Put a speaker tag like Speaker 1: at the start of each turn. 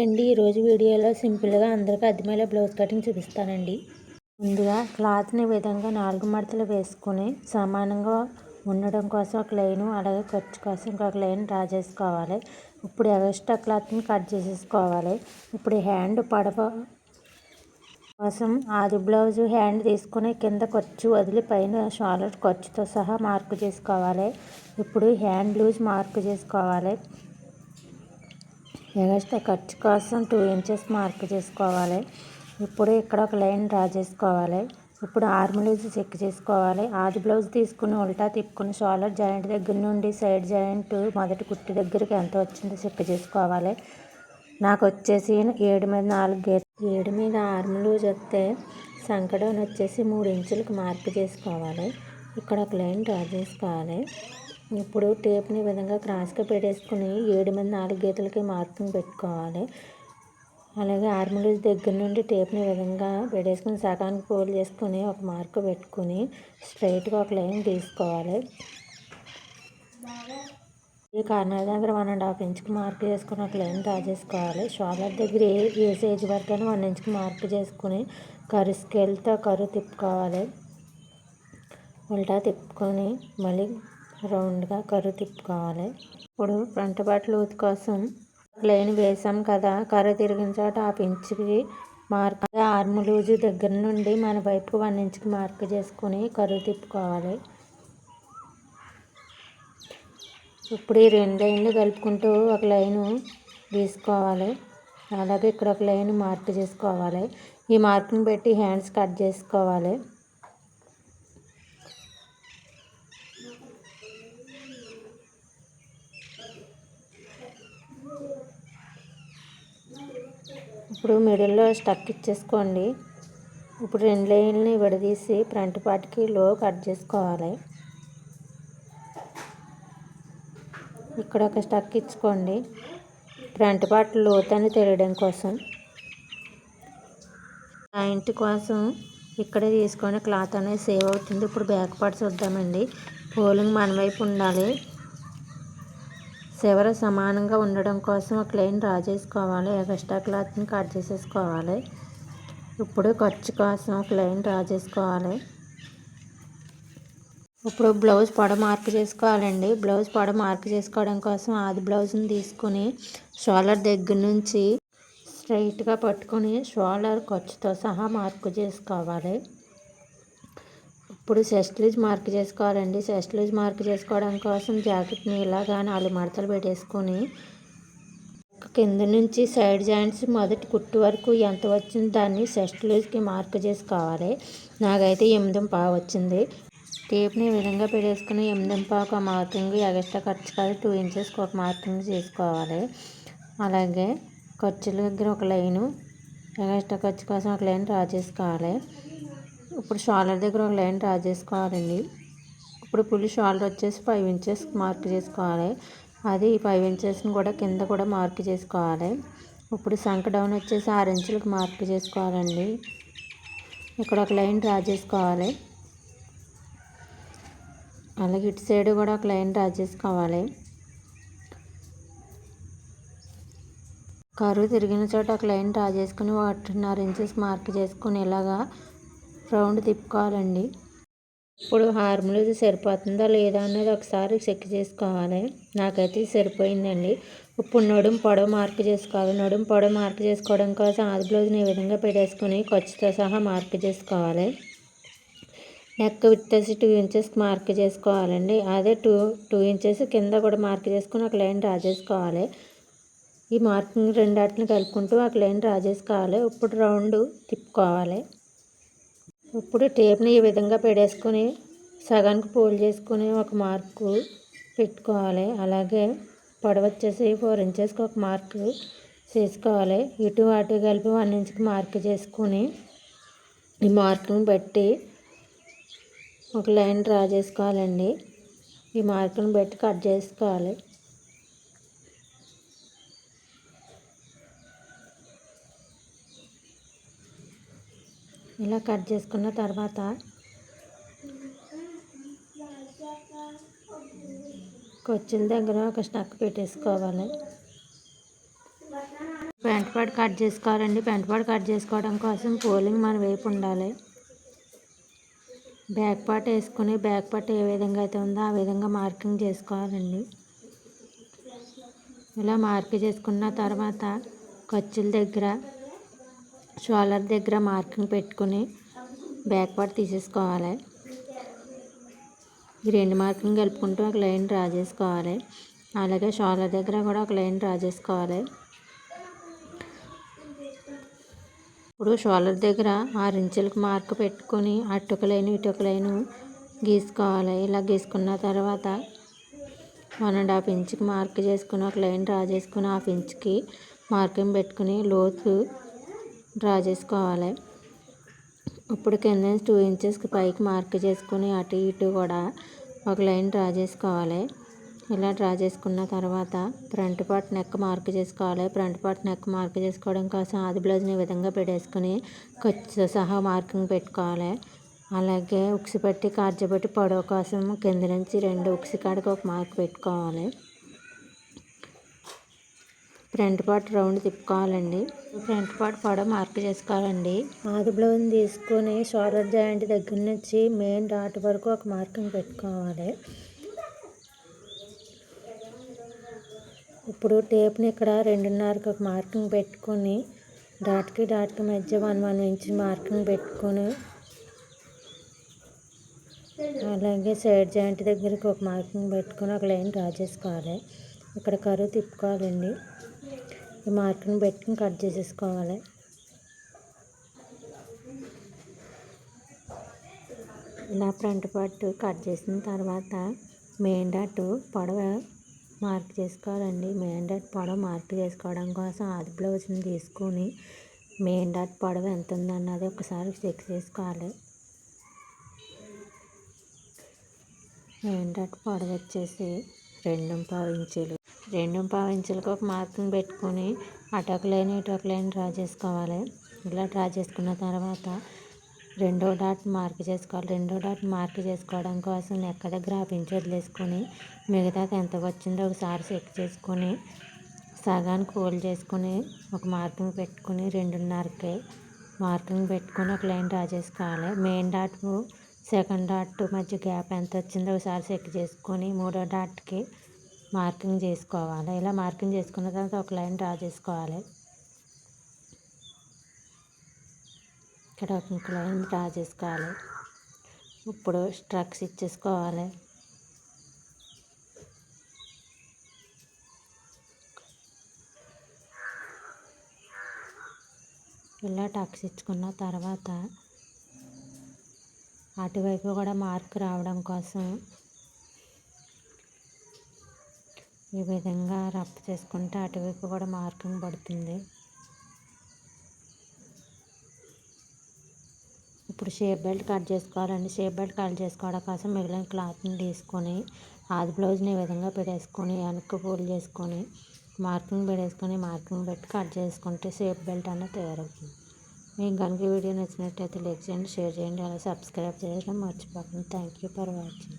Speaker 1: Hi అండి ఈరోజు వీడియోలో సింపుల్గా అందరికీ అర్థమయ్యే బ్లౌజ్ కటింగ్ చూపిస్తానండి. ముందుగా క్లాత్ని విధంగా నాలుగు మడతలు వేసుకుని సమానంగా ఉండడం కోసం ఒక లైను అలాగే ఖర్చు కోసం ఇంకొక లైన్ డ్రా చేసుకోవాలి. ఇప్పుడు ఎక్స్ట్రా క్లాత్ని కట్ చేసేసుకోవాలి. ఇప్పుడు హ్యాండ్ పడవ కోసం ఆది బ్లౌజ్ హ్యాండ్ తీసుకుని కింద ఖర్చు వదిలి పైన షాలర్ ఖర్చుతో సహా మార్కు చేసుకోవాలి. ఇప్పుడు హ్యాండ్ లూజ్ మార్కు చేసుకోవాలి. ఎగస్ట్రా ఖర్చు కోసం టూ ఇంచెస్ మార్క్ చేసుకోవాలి. ఇప్పుడు ఇక్కడ ఒక లైన్ డ్రా చేసుకోవాలి. ఇప్పుడు ఆర్మ్ లూజ్ చెక్ చేసుకోవాలి. ఆది బ్లౌజ్ తీసుకుని ఉల్టా తిప్పుకుని షోల్డర్ జాయింట్ దగ్గర నుండి సైడ్ జాయింట్ మొదటి కుట్టి దగ్గరికి ఎంత వచ్చిందో చెక్ చేసుకోవాలి. నాకు వచ్చేసి ఏడు మీద నాలుగు గేర్ ఏడు మీద ఆర్మలు వస్తే సంకడం వచ్చేసి మూడు ఇంచులకు మార్క్ చేసుకోవాలి. ఇక్కడ ఒక లైన్ డ్రా చేసుకోవాలి. ఇప్పుడు టేప్ని విధంగా క్రాస్గా పెట్టేసుకుని ఏడు మంది నాలుగు గీతలకి మార్కింగ్ పెట్టుకోవాలి. అలాగే ఆర్మలూజ్ దగ్గర నుండి టేప్ని విధంగా పెట్టేసుకుని సగానికి ఫోల్డ్ చేసుకుని ఒక మార్క్ పెట్టుకుని స్ట్రైట్గా ఒక లైన్ తీసుకోవాలి ఈ కార్నర్ దగ్గర వన్ అండ్ హాఫ్ ఇంచ్కి మార్క్ చేసుకుని ఒక లైన్ డ్రా చేసుకోవాలి షోల్డర్ దగ్గర ఏ ఏ సైజ్ వరకు వన్ ఇంచ్కి మార్క్ చేసుకుని కరు స్కేల్తో కరు తిప్పుకోవాలి. ఉల్టా తిప్పుకొని మళ్ళీ రౌండ్గా కర్రు తిప్పుకోవాలి. ఇప్పుడు ఫ్రంట్ పార్ట్ లూత్ కోసం లైన్ వేసాం కదా కర్ర తిరిగిన చోట ఆ ఇంచుకి మార్క్ ఆర్మ్ లూజు దగ్గర నుండి మన వైపు వన్ ఇంచ్కి మార్క్ చేసుకొని కర్రు తిప్పుకోవాలి. ఇప్పుడు ఈ రెండు లైన్లు కలుపుకుంటూ ఒక లైను తీసుకోవాలి అలాగే ఇక్కడ ఒక లైన్ మార్క్ చేసుకోవాలి. ఈ మార్క్ని పెట్టి హ్యాండ్స్ కట్ చేసుకోవాలి. ఇప్పుడు మిడిల్లో స్టక్ ఇచ్చేసుకోండి. ఇప్పుడు రెండు లైన్లని విడదీసి ఫ్రంట్ పార్ట్కి లో కట్ చేసుకోవాలి. ఇక్కడ ఒక స్టక్ ఇచ్చుకోండి. ఫ్రంట్ పార్ట్ లోతని తెలియడం కోసం. జాయింట్ కోసం ఇక్కడే తీసుకొని క్లాత్ అనేది సేవ్ అవుతుంది. ఇప్పుడు బ్యాక్ పార్ట్ చూద్దామండి. పోలింగ్ మన వైపు ఉండాలి. చివర సమానంగా ఉండడం కోసం ఒక లైన్ డ్రా చేసుకోవాలి ఎక్స్ట్రా క్లాత్ని కట్ చేసేసుకోవాలి. ఇప్పుడు ఖర్చు కోసం ఒక లైన్ డ్రా చేసుకోవాలి. ఇప్పుడు బ్లౌజ్ పొడ మార్క్ చేసుకోవాలండి. బ్లౌజ్ పొడ మార్క్ చేసుకోవడం కోసం ఆది బ్లౌజ్ని తీసుకుని షోల్డర్ దగ్గర నుంచి స్ట్రైట్గా పట్టుకొని షోల్డర్ ఖర్చుతో సహా మార్క్ చేసుకోవాలి. ఇప్పుడు చెస్ట్ లూజ్ మార్క్ చేసుకోవాలండి. చెస్ట్ లూజ్ మార్క్ చేసుకోవడం కోసం జాకెట్ని ఇలాగా నాలుగు మడతలు పెట్టేసుకొని కింద నుంచి సైడ్ జాయింట్స్ మొదటి కుట్టు వరకు ఎంత వచ్చింది దాన్ని చెస్ట్ లూజ్కి మార్క్ చేసుకోవాలి. నాకైతే ఎనిమిది పావు వచ్చింది. టేప్ని ఈ విధంగా పెట్టేసుకుని ఎనిమిది పావు ఒక మార్కింగ్ ఎగస్ట్రా ఖర్చు కాదు టూ ఇంచెస్కి ఒక మార్కింగ్ చేసుకోవాలి. అలాగే ఖర్చుల దగ్గర ఒక లైను ఎగస్ట్రా ఖర్చు కోసం ఒక లైన్ డ్రా చేసుకోవాలి. ఇప్పుడు షోల్డర్ దగ్గర ఒక లైన్ డ్రా చేసుకోవాలండి. ఇప్పుడు పులి షోల్డర్ వచ్చేసి ఫైవ్ ఇంచెస్ మార్క్ చేసుకోవాలి. అది ఫైవ్ ఇంచెస్ని కూడా కింద కూడా మార్క్ చేసుకోవాలి. ఇప్పుడు సంక డౌన్ వచ్చేసి ఆరు ఇంచులకు మార్క్ చేసుకోవాలండి. ఇక్కడ ఒక లైన్ డ్రా చేసుకోవాలి. అలాగే ఇటు సైడ్ కూడా ఒక లైన్ డ్రా చేసుకోవాలి. కరువు తిరిగిన చోట ఒక లైన్ డ్రా చేసుకుని ఒకటిన్నర ఇంచెస్ మార్క్ చేసుకుని ఇలాగా రౌండ్ తిప్పుకోవాలండి. ఇప్పుడు హార్మోన్ సరిపోతుందా లేదా అన్నది ఒకసారి చెక్ చేసుకోవాలి. నాకైతే సరిపోయిందండి. ఇప్పుడు నడుము పొడవు మార్క్ చేసుకోవాలి. నడుము పొడవు మార్క్ చేసుకోవడం కోసం ఆది బ్లౌజ్ని ఈ విధంగా పెట్టేసుకొని ఖర్చుతో సహా మార్క్ చేసుకోవాలి. నెక్ విత్తేసి టూ ఇంచెస్కి మార్క్ చేసుకోవాలండి. అదే టూ టూ ఇంచెస్ కింద కూడా మార్క్ చేసుకుని ఒక లైన్ డ్రా చేసుకోవాలి. ఈ మార్కింగ్ రెండాటిని కలుపుకుంటూ ఒక లైన్ డ్రా చేసుకోవాలి. ఇప్పుడు రౌండ్ తిప్పుకోవాలి. ఇప్పుడు టేప్ని ఈ విధంగా పెడేసుకొని సగానికి పోల్ చేసుకొని ఒక మార్కు పెట్టుకోవాలి. అలాగే పొడవచ్చేసి ఫోర్ ఇంచెస్కి ఒక మార్కు చేసుకోవాలి. ఇటు అటు కలిపి వన్ ఇంచ్కి మార్క్ చేసుకొని ఈ మార్కును బట్టి ఒక లైన్ డ్రా చేసుకోవాలండి. ఈ మార్కును బట్టి కట్ చేసుకోవాలి. ఇలా కట్ చేసుకున్న తర్వాత కొచ్చుల దగ్గర ఒక స్టక్ పెట్టేసుకోవాలి. ప్యాంట్ పెంటపాటు కట్ చేసుకోవాలండి. పెంటపాటు కట్ చేసుకోవడం కోసం పోలింగ్ మన వైపు ఉండాలి. బ్యాక్ పార్ట్ వేసుకుని బ్యాక్ పార్ట్ ఏ విధంగా అయితే ఉందో ఆ విధంగా మార్కింగ్ చేసుకోవాలండి. ఇలా మార్క్ చేసుకున్న తర్వాత ఖర్చుల దగ్గర షోల్డర్ దగ్గర మార్కింగ్ పెట్టుకుని బ్యాక్ పార్ట్ తీసేసుకోవాలి. ఈ రెండు మార్కింగ్ కలుపుకుంటూ ఒక లైన్ డ్రా చేసుకోవాలి. అలాగే షోల్డర్ దగ్గర కూడా ఒక లైన్ డ్రా చేసుకోవాలి. ఇప్పుడు షోల్డర్ దగ్గర ఆరు ఇంచులకు మార్క్ పెట్టుకొని అటు లైన్ ఇటు లైన్ గీసుకోవాలి. ఇలా గీసుకున్న తర్వాత వన్ అండ్ హాఫ్ ఇంచ్కి మార్క్ చేసుకుని ఒక లైన్ డ్రా చేసుకుని హాఫ్ ఇంచ్కి మార్కింగ్ పెట్టుకుని లోతు డ్రా చేసుకోవాలి. ఇప్పుడు కింద నుంచి టూ ఇంచెస్కి పైకి మార్క్ చేసుకుని అటు ఇటు కూడా ఒక లైన్ డ్రా చేసుకోవాలి. ఇలా డ్రా చేసుకున్న తర్వాత ఫ్రంట్ పార్ట్ నెక్ మార్క్ చేసుకోవాలి. ఫ్రంట్ పార్ట్ నెక్ మార్క్ చేసుకోవడం కోసం ఆది బ్లౌజ్ని ఈ విధంగా పెట్టేసుకుని ఖర్చు సహా మార్కింగ్ పెట్టుకోవాలి. అలాగే ఉక్సి పెట్టి కార్జబెట్టి పొడవు కోసం కింద నుంచి రెండు ఉక్సి కాడకు ఒక మార్క్ పెట్టుకోవాలి. ఫ్రంట్ పార్ట్ రౌండ్ తిప్పుకోవాలండి. ఫ్రంట్ పార్ట్ పొడవు మార్క్ చేసుకోవాలండి. ఆది బ్లౌజ్ తీసుకొని షోల్డర్ జాయింట్ దగ్గర నుంచి మెయిన్ డాట్ వరకు ఒక మార్కింగ్ పెట్టుకోవాలి. ఇప్పుడు టేప్ని ఇక్కడ రెండున్నరకు ఒక మార్కింగ్ పెట్టుకొని డాట్కి డాట్కి మధ్య వన్ వన్ ఇంచ్ మార్కింగ్ పెట్టుకొని అలాగే సైడ్ జాయింట్ దగ్గరికి ఒక మార్కింగ్ పెట్టుకొని ఒక లైన్ డ్రా చేసుకోవాలి. ఇక్కడ కరువు తిప్పుకోవాలండి. ఈ మార్క్ని పెట్టుకుని కట్ చేసేసుకోవాలి. ఇలా ఫ్రంట్ పార్ట్ కట్ చేసిన తర్వాత మెయిన్ డాట్ పొడవ మార్క్ చేసుకోవాలండి. మెయిన్ డాట్ పొడవ మార్క్ చేసుకోవడం కోసం ఆది బ్లౌజ్ని తీసుకొని మెయిన్ డాట్ పొడవ ఎంత ఉందన్నది ఒకసారి చెక్ చేసుకోవాలి. మెయిన్ డాట్ పొడవ వచ్చేసి రెండు పావు ఇంచులు. రెండు పావించులకు ఒక మార్కింగ్ పెట్టుకొని అటొక లైన్ ఇటొక లైన్ డ్రా చేసుకోవాలి. ఇలా డ్రా చేసుకున్న తర్వాత రెండో డాట్ మార్క్ చేసుకోవాలి. రెండో డాట్ మార్క్ చేసుకోవడం కోసం ఎక్కడ దగ్గర వదిలేసుకొని మిగతాది ఎంత వచ్చిందో ఒకసారి చెక్ చేసుకొని సగానికి హోల్డ్ చేసుకొని ఒక మార్కింగ్ పెట్టుకుని రెండున్నరకి మార్కింగ్ పెట్టుకొని ఒక లైన్ డ్రా చేసుకోవాలి. మెయిన్ డాట్ సెకండ్ డాట్ మధ్య గ్యాప్ ఎంత వచ్చిందో ఒకసారి చెక్ చేసుకొని మూడో డాట్కి మార్కింగ్ చేసుకోవాలి. ఇలా మార్కింగ్ చేసుకున్న తర్వాత ఒక లైన్ డ్రా చేసుకోవాలి. ఇక్కడ ఒక లైన్ డ్రా చేసుకోవాలి. ఇప్పుడు స్ట్రక్స్ ఇచ్చేసుకోవాలి. ఇలా టక్స్ ఇచ్చుకున్న తర్వాత అటువైపు కూడా మార్క్ రావడం కోసం ఈ విధంగా రఫ్ చేసుకుంటే అటువైపు కూడా మార్కింగ్ పడుతుంది. ఇప్పుడు షేప్ బెల్ట్ కట్ చేసుకోవాలండి. షేప్ బెల్ట్ కట్ చేసుకోవడం కోసం మిగిలిన క్లాత్ని తీసుకొని ఆది బ్లౌజ్ని ఈ విధంగా పెట్టేసుకొని వెనక్కి ఫోల్డ్ చేసుకొని మార్కింగ్ పెట్టేసుకొని మార్కింగ్ పెట్టి కట్ చేసుకుంటే షేప్ బెల్ట్ అనేది తయారవుతుంది. మీకు కనుక వీడియో నచ్చినట్టయితే లైక్ చేయండి షేర్ చేయండి అలా సబ్స్క్రైబ్ చేయడం మర్చిపోకండి. Thank you for watching.